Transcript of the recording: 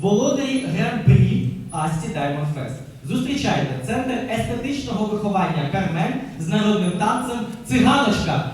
володарі гран-прі Асті Diamond Fest. Зустрічайте центр естетичного виховання Кармен з народним танцем Циганочка.